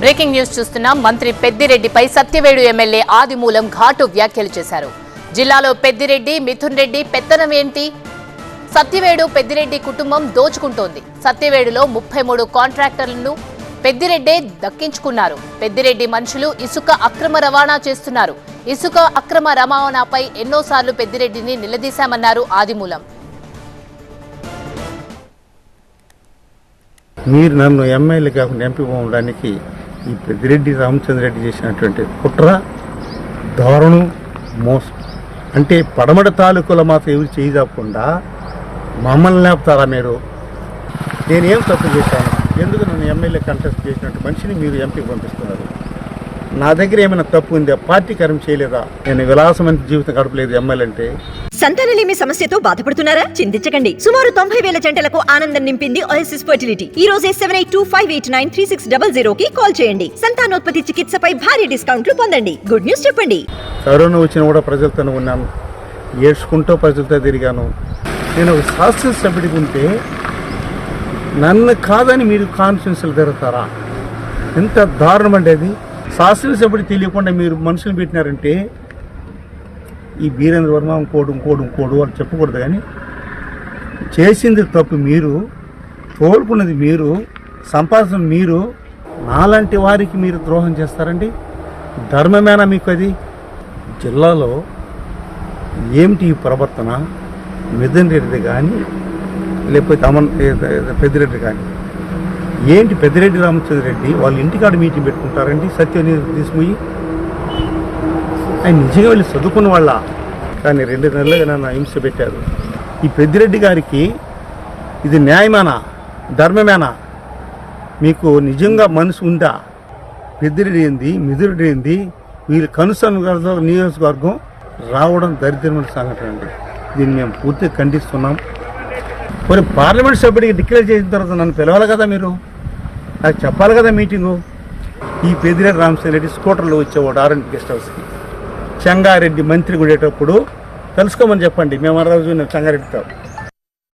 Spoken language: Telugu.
బ్రేకింగ్ న్యూస్ చూస్తున్నాం మంత్రి పెద్దిరెడ్డిపై సత్యవేడు ఎమ్మెల్యే ఆదిమూలం ఘాటు వ్యాఖ్యలు చేశారు. జిల్లాలో పెద్దిరెడ్డి మిథున్ రెడ్డి పెత్తనం ఏంటి? సత్యవేడు పెద్దిరెడ్డి కుటుంబం దోచుకుంటోంది. సత్యవేడులో ముప్పై మూడు కాంట్రాక్టర్లను పెద్దిరెడ్డే దక్కించుకున్నారు. పెద్దిరెడ్డి మనుషులు ఇసుక అక్రమ రవాణా చేస్తున్నారు. ఇసుక అక్రమ రవాణాపై ఎన్నోసార్లు పెద్దిరెడ్డిని నిలదీశామన్నారు ఆదిమూలం. మీరు నన్ను ఎమ్మెల్యే కాకుండా ఎంపీ ఉండడానికి ఈ పెద్దిరెడ్డి రామచంద్ర రెడ్డి చేసినటువంటి కుట్ర దారుణం మోసం. అంటే పడమడ తాలూకుల మాత్రం ఎవరు చేయకుండా మమ్మల్ని లేపుతారా మీరు? నేనేం తప్పు చేశాను? ఎందుకు నన్ను ఎమ్మెల్యే కంటెస్ట్ చేసినట్టు మనిషిని మీరు ఎంపీ పంపిస్తున్నారు? నా దగ్గర ఏమైనా తప్పు ఉందా? పార్టీ కరం చేయలేదా? నేను విలాసమైన జీవితం గడపలేదు ఎమ్మెల్యే అంటే. సంతానలేమి సమస్యతో బాధపడుతున్నారా? చింతించకండి. సుమారు తొంభై వేల జంటలకు ఆనందం నింపింది ఓఎస్ఎస్ ఫర్టిలిటీ ఈ రోజే seven eight two five eight nine three six double zero కి కాల్ చేయండి. సంతానోత్పత్తి చికిత్సపై భారీ డిస్కౌంట్లు పొందండి. గుడ్ న్యూస్ చెప్పండి. కరోనా వచ్చినా కూడా ప్రజలతోనే ఉన్నాను. ఏడ్చుకుంటూ ప్రజలతో తిరిగాను. నేను ఒక శాసనసభ్యుడికి ఉంటే నన్ను కాదని మీరు కాన్ఫిడెన్స్లు తిరుగుతారా ఎంత దారుణం అంటే అది. శాసనసభ్యుడు తెలియకుండా మీరు మనుషులు పెట్టినారంటే ఈ వీరేంద్ర వర్మ ఇంకోడు ఇంకోడు ఇంకోడు అని చెప్పకూడదు కానీ చేసింది తప్పు మీరు తోలుకున్నది మీరు సంపాదన మీరు నాలాంటి వారికి మీరు ద్రోహం చేస్తారండి? ధర్మమేనా మీకు అది? జిల్లాలో ఏమిటి ఈ ప్రవర్తన? మిథున్ రెడ్డి కానీ లేకపోతే అమన్ పెద్దిరెడ్డి కానీ ఏంటి పెద్దిరెడ్డి రామచంద్ర రెడ్డి వాళ్ళ ఇంటికాడ మీటింగ్ పెట్టుకుంటారండి సత్యం తీసుకుపోయి ఆయన నిజంగా వెళ్ళి చదువుకున్న వాళ్ళ? కానీ రెండు నెలలుగా నన్ను హింస పెట్టారు. ఈ పెద్దిరెడ్డి గారికి ఇది న్యాయమేనా? ధర్మమేనా? మీకు నిజంగా మనసు ఉందా? పెద్దిరెడ్డి ఏంది? మిదురుడు ఏంది? వీళ్ళు కనుసన్ నియోజకవర్గం రావడం దరిద్రమైన సంఘటన అండి. దీన్ని మేము పూర్తిగా ఖండిస్తున్నాం. మరి పార్లమెంట్ సభ్యుడికి డిక్లేర్ చేసిన తర్వాత నన్ను పిలవాలి కదా మీరు? నాకు చెప్పాలి కదా మీటింగు. ఈ పెద్దిరెడ్డి రామచంద్ర రెడ్డి స్కూటర్లో వచ్చేవాడు ఆర్ఎండ్ గెస్ట్ హౌస్కి చెంగారెడ్డి మంత్రి ఉండేటప్పుడు తెలుసుకోమని చెప్పండి. మేము ఆ రోజు నేను చెంగారెడ్డితో.